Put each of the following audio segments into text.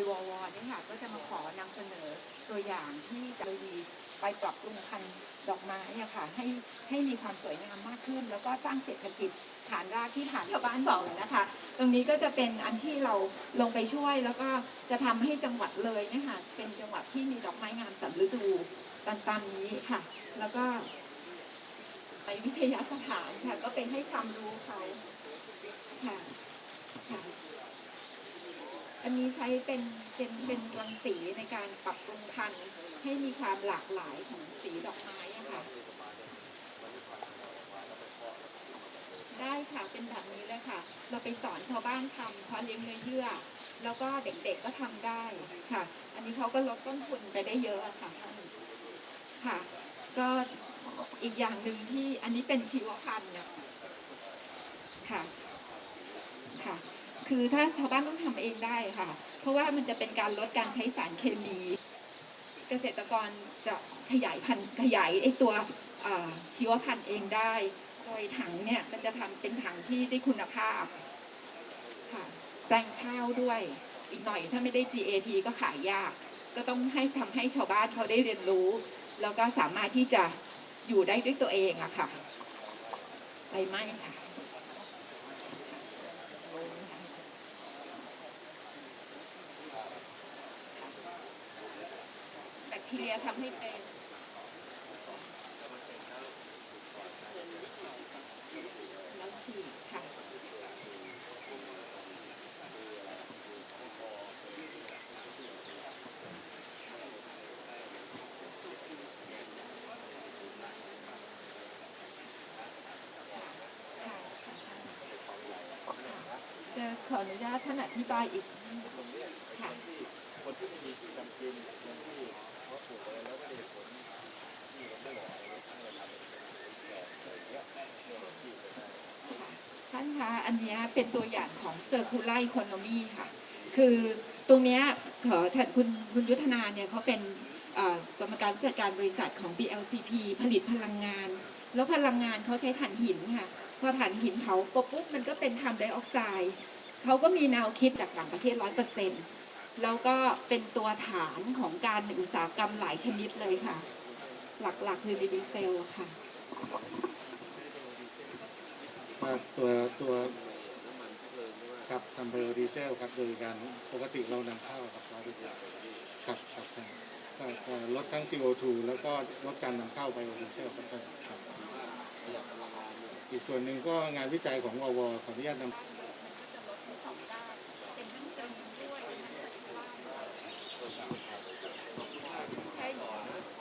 ยววเนี่ยค่ะก็จะมาขอนำเสนอตัวอย่างที่จะดีไปปรับปรุงพันธุ์ดอกไม้อะค่ะให้ให้มีความสวยงามมากขึ้น แล้วก็สร้างเศรษฐกิจฐานรากที่ฐานชาวบ้านบอกเลยนะคะ ตรงนี้ก็จะเป็นอันที่เราลงไปช่วย แล้วก็จะทำให้จังหวัดเลยเนี่ยค่ะเป็นจังหวัดที่มีดอกไม้งามสามฤดูตามตามนี้ค่ะ แล้วก็ไปวิทยาสถานค่ะ ก็เป็นให้ความรู้เขาค่ะค่ะ อันนี้ใช้เป็นเป็นเป็นรังสีในการปรับปรุงพันธุ์ให้มีความหลากหลายของสีดอกไม้อะค่ะ ได้ค่ะเป็นแบบนี้เลยค่ะ เราไปสอนชาวบ้านทำเพาะเลี้ยงเนื้อเยื่อ แล้วก็เด็กๆก็ทำได้ค่ะ อันนี้เขาก็ลดต้นทุนไปได้เยอะค่ะท่านค่ะ ก็อีกอย่างหนึ่งที่อันนี้เป็นชีวพันธุ์เนี่ยค่ะค่ะ คือถ้าชาวบ้านต้องทำเองได้ค่ะ เพราะว่ามันจะเป็นการลดการใช้สารเคมี เกษตรกรจะขยายพันธุ์ขยายไอตัวชีวพันธุ์เองได้โดยถังเนี่ยมันจะทำเป็นถังที่ได้คุณภาพค่ะแปลงข้าวด้วยอีกหน่อยถ้าไม่ได้ GAP ก็ขายยาก ก็ต้องให้ทำให้ชาวบ้านเขาได้เรียนรู้ แล้วก็สามารถที่จะอยู่ได้ด้วยตัวเองอะค่ะไปไหมค่ะ แบค ทีเรียทำให้เป็นแล้วฉีดค่ะค่ะจะขออนุญาตท่านอธิบายอีกค่ะ คนที่ไม่มีที่ทำกินคนที่เขาปลูกอะไรแล้วไม่ได้ผลที่มันไม่เหมาะอะไรทั้งเวลาเป็นแบบอะไรเงี้ยเนี่ยที่จะได้ ท่านคะ อันนี้เป็นตัวอย่างของ circular economy ค่ะ คือตรงนี้ขอท่านคุณคุณยุทธนาเนี่ยเขาเป็นกรรมการผู้จัดการบริษัทของ BLCP ผลิตพลังงาน แล้วพลังงานเขาใช้ถ่านหินค่ะ พอถ่านหินเผาปุ๊บมันก็เป็นคาร์บอนไดออกไซด์เขาก็มีแนวคิดจากต่างประเทศร้อยเปอร์เซ็นต์แล้วก็เป็นตัวฐานของการอุตสาหกรรมหลายชนิดเลยค่ะ หลักๆคือดีเซลค่ะ ครับตัวตัวครับทำไบโอดีเซลครับโดยการปกติเรานำเข้าครับร้อยเปอร์เซ็นต์ครับครับก็ลดทั้ง CO2 แล้วก็ลดการนำเข้าไบโอดีเซลครับท่านครับอีกส่วนหนึ่งก็งานวิจัยของววขออนุญาตนำใช่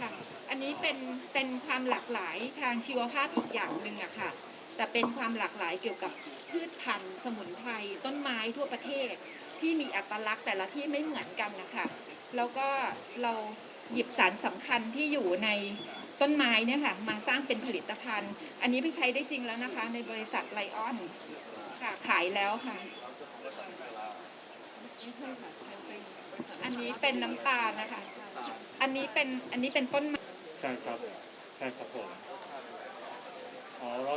ค่ะอันนี้เป็นเป็นความหลากหลายทางชีวภาพอีกอย่างหนึ่งอะค่ะ แต่เป็นความหลากหลายเกี่ยวกับพืชพันธุ์สมุนไพรต้นไม้ทั่วประเทศ ที่มีอัตลักษณ์แต่ละที่ไม่เหมือนกันนะคะแล้วก็เราหยิบสารสำคัญที่อยู่ในต้นไม้เนี่ยค่ะมาสร้างเป็นผลิตภัณฑ์ อันนี้ไปใช้ได้จริงแล้วนะคะ ในบริษัทไลออนค่ะขายแล้วค่ะ อันนี้เป็นน้ำตาลนะคะ อันนี้เป็นอันนี้เป็นต้นไม้ใช่ครับ ใช่ครับผม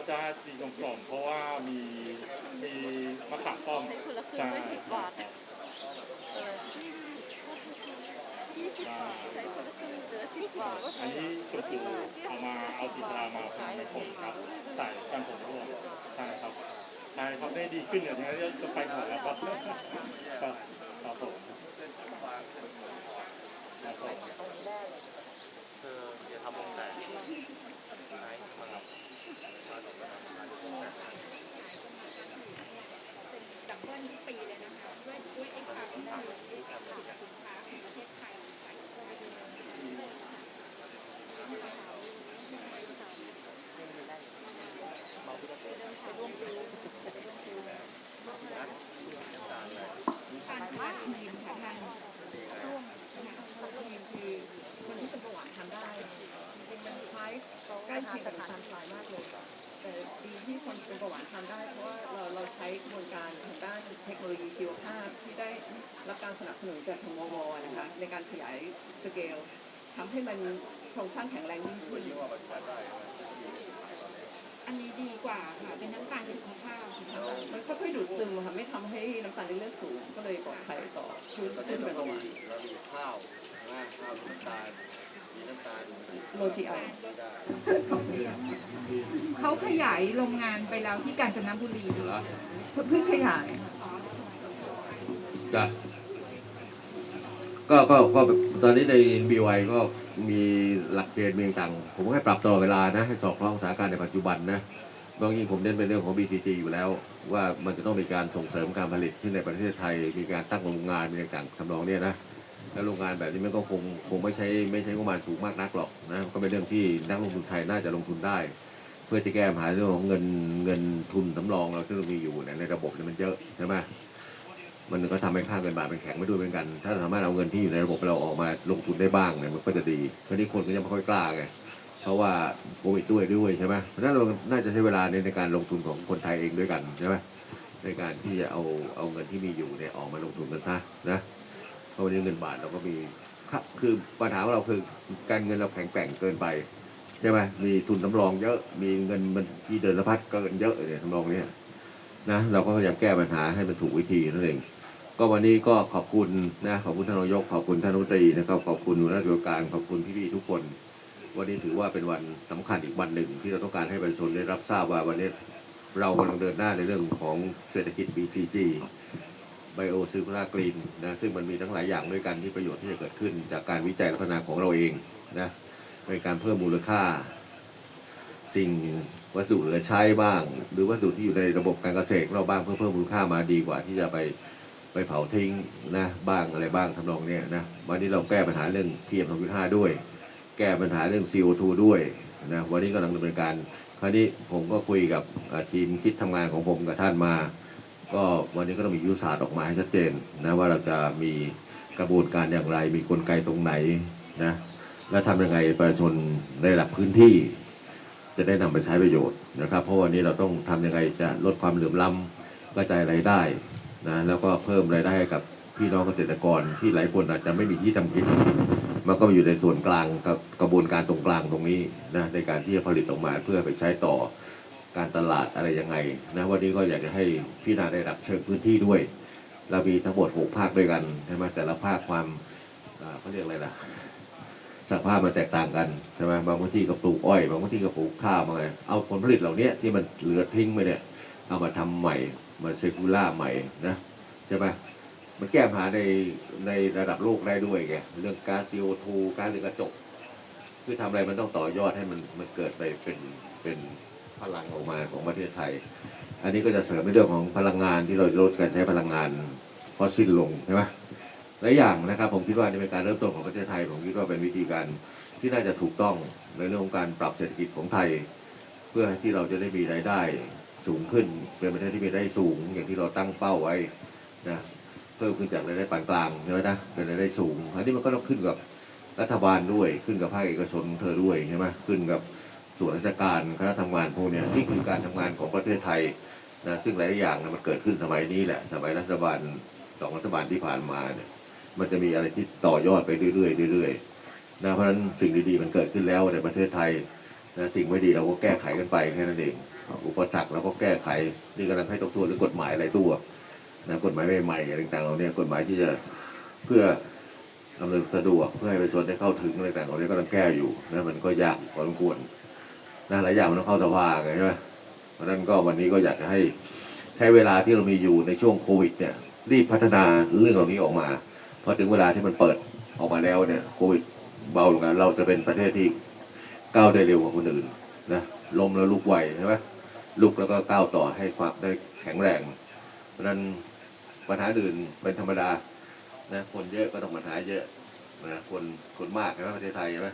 จะดีกลมกล่อมเพราะว่ามีมีมะขามป้อมใช่ครับอันนี้ชมพูเอามาเอาจินตรามาผสมในผงครับใส่กันผมร่วมใช่ครับใช่ครับได้ดีขึ้นอย่างนี้จะไปหมดแล้วครับครับครับผมครับผมคือจะทำวงแตกใช้มาครับมาจากการทำงานวงแตก ดับเบิลทุกปีเลยนะคะด้วยด้วยไอ้ข่าได้ทำสินค้าของประเทศไทยใส่เข้าไปด้วยทานมาทีมค่ะทานร่วมค่ะ ทีมคือคนที่เป็นเบาหวานทำได้จริงๆมันคล้ายใกล้เคียงกับทานฟลายมากเลย แต่ดีที่คนเป็นเบาหวานทำได้ เพราะว่าเราเราใช้กระบวนการทางด้านเทคโนโลยีชีวภาพที่ได้รับการสนับสนุนจากทางววนะคะในการขยายสเกลทำให้มันโครงสร้างแข็งแรงยิ่งขึ้นอัอันนี้ดีกว่าค่ะเป็นน้ำตาลสุขภาพค่ะมันค่อยๆดูดซึมอะค่ะไม่ทำให้น้ำตาลในเลือดสูงก็เลยปลอดภัยต่อชีวิตประผู้เทศที่เราเป็นก็เบาหวานมีเรามีข้าวนะข้าวน้ำตาลมีน้ำตาล โลจิไอได้เขาขยายโรงงานไปแล้วที่กาญจนบุรีด้วยเหรอเพิ่งขยายจ้ะก็ก็ก็ตอนนี้ใน BY ก็มีหลักเกณฑ์มีต่างๆผมก็ให้ปรับตลอดเวลานะ ให้สอดคล้องสถานการณ์ในปัจจุบันนะบางยิ่งผมเน้นเป็นเรื่องของ BTG อยู่แล้ว ว่ามันจะต้องมีการส่งเสริมการผลิตที่ในประเทศไทย มีการตั้งโรงงานมีต่างๆทำนองเนี้ยนะ แล้วโรงงานแบบนี้มันก็คงคงไม่ใช้ไม่ใช้งบประมาณสูงมากนักหรอกนะก็เป็นเรื่องที่นักลงทุนไทยน่าจะลงทุนได้ เพื่อจะแก้ปัญหาเรื่องของเงินเงินทุนสำรองเราที่เรามีอยู่เนี่ยในระบบเนี่ยมันเยอะใช่ไหมมันก็ทำให้ค่าเงินบาทมันแข็งไปด้วยเหมือนกัน ถ้าสามารถเอาเงินที่อยู่ในระบบเราออกมาลงทุนได้บ้างเนี่ยมันก็จะดีคราวนี้คนก็ยังไม่ค่อยกล้าไงเพราะว่าโควิดด้วยด้วยใช่ไหมเพราะนั้นเราน่าจะใช้เวลาในในการลงทุนของคนไทยเองด้วยกันใช่ไหมในการที่จะเอาเอาเงินที่มีอยู่เนี่ยออกมาลงทุนกันซะนะ ราะวันนี้เงินบาทเราก็มีครับคือปัญหาของเราคือการเงินเราแข็งแกร่งเกินไปใช่ไหมมีทุนสำรองเยอะมีเงินมันที่เดินสะพัดเกินเยอะเนี่ยทำนองเนี้ยนะเราก็พยายามแก้ปัญหาให้มันถูกวิธีนั่นเอง ก็วันนี้ก็ขอบคุณนะขอบคุณท่านนายกขอบคุณท่านรัฐมนตรีนะครับขอบคุณหัวหน้าราชการ ขอบคุณพี่ๆทุกคน วันนี้ถือว่าเป็นวันสำคัญอีกวันหนึ่ง ที่เราต้องการให้ประชาชนได้รับทราบว่าวันนี้เรากำลังเดินหน้าในเรื่องของเศรษฐกิจ BCG Bio Circular Green นะซึ่งมันมีทั้งหลายอย่างด้วยกันที่ประโยชน์ที่จะเกิดขึ้น จากการวิจัยและพัฒนาของเราเองนะในการเพิ่มมูลค่า สิ่งวัสดุเหลือใช้บ้าง หรือวัสดุที่อยู่ในระบบการเกษตรของเราบ้างเพื่อเพิ่มมูลค่ามาดีกว่าที่จะไปไปเผาทิ้งนะบ้างอะไรบ้างทำนองเนี้ยนะวันนี้เราแก้ปัญหาเรื่อง PM 2.5ด้วย แก้ปัญหาเรื่อง CO2 ด้วยนะวันนี้กำลังดำเนินการคราวนี้ผมก็คุยกับทีมคิดทำงานของผมกับท่านมา ก็วันนี้ก็ต้องมียุทธศาสตร์ออกมาให้ชัดเจนนะว่าเราจะมีกระบวนการอย่างไร มีกลไกตรงไหนนะและทำยังไงประชาชนในระดับพื้นที่ จะได้นำไปใช้ประโยชน์นะครับ เพราะวันนี้เราต้องทำยังไงจะลดความเหลื่อมล้ำกระจายรายได้นะแล้วก็เพิ่มรายได้ให้กับพี่น้องเกษตรกรที่หลายคนอาจจะไม่มีที่ทำกินมันก็มาอยู่ในส่วนกลางกับกระบวนการตรงกลางตรงนี้นะในการที่จะผลิตออกมาเพื่อไปใช้ต่อ การตลาดอะไรยังไงนะวันนี้ก็อยากจะให้พี่นาได้รับเชิงพื้นที่ด้วย เรามีทั้งหมดหกภาคด้วยกันใช่ไหมแต่ละภาคความเขาเรียกอะไรล่ะสภาพมันแตกต่างกันใช่ไหมบางพื้นที่ก็ปลูกอ้อยบางพื้นที่ก็ปลูกข้าวมาไงเอาผลผลิตเหล่านี้ที่มันเหลือทิ้งไปเนี่ยเอามาทำใหม่มาเซคูล่าใหม่นะใช่ไหมมันแก้ปัญหาในในระดับโลกได้ด้วยไงเรื่องก๊าซ CO2 ก๊าซเรือนกระจก คือทำอะไรมันต้องต่อยอดให้มันมันเกิดไปเป็นเป็น พลังออกมาของประเทศไทย อันนี้ก็จะเสริมในเรื่องของพลังงานที่เราลดการใช้พลังงานฟอสซิลลงใช่ไหมหลายอย่างนะครับผมคิดว่านี่เป็นการเริ่มต้นของประเทศไทย ผมคิดว่าเป็นวิธีการที่น่าจะถูกต้องในเรื่องของการปรับเศรษฐกิจของไทย เพื่อที่เราจะได้มีรายได้สูงขึ้น เป็นประเทศที่มีรายได้สูง อย่างที่เราตั้งเป้าไว้นะเพิ่มขึ้นจากรายได้ปานกลางใช่ไหมนะเป็นรายได้สูงอันนี้มันก็ต้องขึ้นกับรัฐบาลด้วยขึ้นกับภาคเอกชนเธอด้วยใช่ไหมขึ้นกับ ส่วนราชการคณะทำงานพวกเนี้ยนี่คือการทำงานของประเทศไทยนะซึ่งหลายอย่างนะมันเกิดขึ้นสมัยนี้แหละ สมัยรัฐบาลสองรัฐบาลที่ผ่านมาเนี่ย มันจะมีอะไรที่ต่อยอดไปเรื่อยๆเรื่อยๆนะเพราะฉะนั้นสิ่งดีๆมันเกิดขึ้นแล้วในประเทศไทยนะสิ่งไม่ดีเราก็แก้ไขกันไปแค่นั้นเองอุปสรรคเราก็แก้ไขนี่กำลังให้ทบทวนเรื่องกฎหมายอะไรตัวนะกฎหมายใหม่ๆอะไรต่างๆเราเนี่ยกฎหมายที่จะเพื่อดำเนินสะดวกเพื่อให้ประชาชนได้เข้าถึงอะไรต่างๆเราเนี่ยกำลังแก้อยู่นะมันก็ยากพอสมควร นะหลายอย่างมันต้องเข้าสภาไงใช่ไหมเพราะนั้นก็วันนี้ก็อยากจะให้ใช้เวลาที่เรามีอยู่ในช่วงโควิดเนี่ยรีบพัฒนาเรื่องเหล่านี้ออกมาพอถึงเวลาที่มันเปิดออกมาแล้วเนี่ยโควิดเบาลงแล้วเราจะเป็นประเทศที่ก้าวได้เร็วกว่าคนอื่นนะล้มแล้วลุกไวใช่ไหมลุกแล้วก็ก้าวต่อให้ความได้แข็งแรง เพราะนั้นปัญหาอื่นเป็นธรรมดานะคนเยอะก็ต้องปัญหาเยอะนะคนคนมากใช่ไหมประเทศไทยใช่ไหม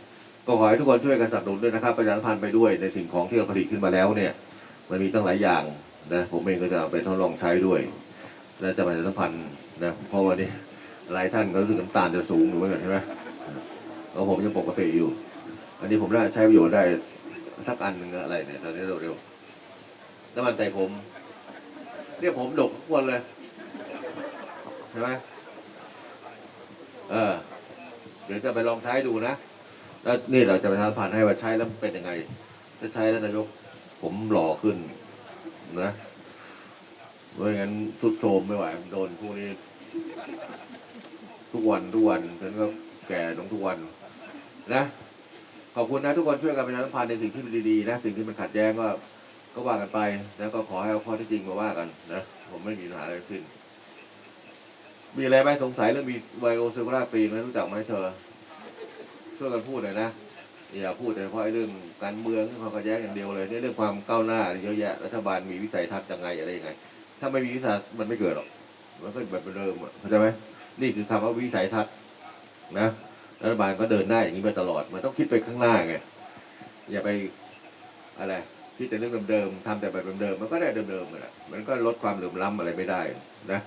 ก็ขอให้ทุกคนช่วยกันสนับสนุนด้วยนะครับประชาสัมพันธ์ไปด้วยในสิ่งของที่เราผลิตขึ้นมาแล้วเนี่ย มันมีตั้งหลายอย่างนะผมเองก็จะเอาไปทดลองใช้ด้วยและจะประชาสัมพันธ์นะเพราะวันนี้หลายท่านก็รู้สึกน้ำตาลจะสูงอยู่เหมือนกันใช่ไหมแล้วผมยังปกติอยู่ อันนี้ผมได้ใช้ประโยชน์ได้สักอันหนึ่งอะไรเนี่ยตอนนี้เร็วๆน้ำมันใส่ผมเรียกผมดกทุกคนเลยใช่ไหมเออเดี๋ยวจะไปลองใช้ดูนะ แล้วนี่เราจะไปทำผ่านให้ว่าใช้แล้วเป็นยังไงถ้าใช้แล้วนายกผมหล่อขึ้นนะไม่งั้นทุดโทรมไม่ไหวโดนพวกนี้ ทุกวันทุกวันฉันก็แก่ลงทุกวัน นะขอบคุณนะทุกคนช่วยกันประชาสัมพันธ์ในสิ่งที่มันดีๆนะสิ่งที่มันขัดแย้งก็ก็ว่ากันไป แล้วก็ขอให้เอาข้อที่จริงมาว่ากันนะผมไม่มีปัญหาอะไรทั้งสิ้น มีอะไรไหมสงสัยเรื่องมีไวโอเซิลาปีนไหมรู้จักไหมเธอ ช่วยกันพูดหน่อยนะอย่าพูดแต่เฉพาะเรื่องการเมืองเรื่องความขัดแย้งอย่างเดียวเลยเนี่ยเรื่องความก้าวหน้าเยอะแยะรัฐบาลมีวิสัยทัศน์ยังไงอะไรยังไง ถ้าไม่มีวิสัยมันไม่เกิดหรอกมันก็แบบเดิมอะเข้าใจไหมนี่คือคำว่าวิสัยทัศน์นะรัฐบาลก็เดินหน้าอย่างนี้มาตลอด มันต้องคิดไปข้างหน้าไงอย่าไปอะไรคิดแต่เรื่องเดิมๆทำแต่แบบเดิมๆมันก็ได้เดิมๆนั่นแหละมันก็ลดความเหลื่อมล้ำอะไรไม่ได้นะ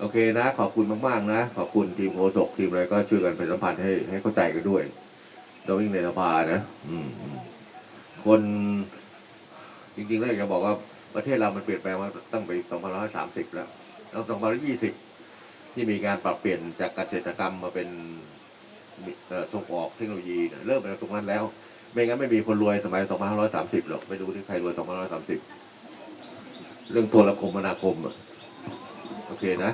โอเคนะ ขอบคุณมากๆนะ ขอบคุณทีมโฆษกทีมอะไรก็ช่วยกันเป็นสัมพันธ์ให้ให้เข้าใจกันด้วยเราวิ่งในสภานะอืมคนจริงๆแล้วอยากจะบอกว่าประเทศเรามันเปลี่ยนแปลงมาตั้งไป2530 แล้วแล้ว2020 ที่มีการปรับเปลี่ยนจากเกษตรกรรมมาเป็นเอ่อส่งออกเทคโนโลยีเนี่ยเริ่มไปตรงนั้นแล้ว ไม่งั้นไม่มีคนรวยสมัย 2530 หรอก ไปดูที่ใครรวย 2530 เรื่องโทรคมนาคมอะ โอเคนะ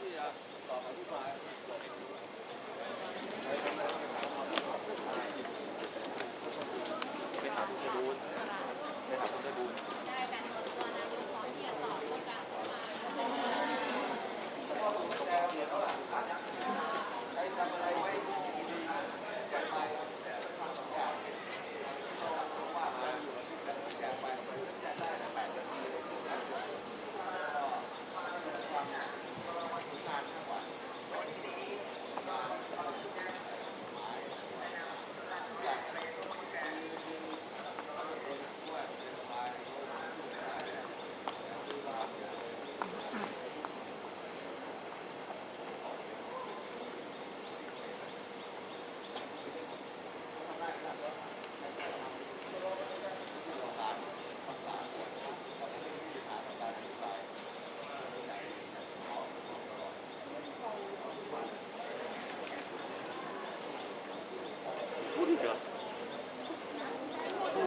ที่จะต่อไปที่มา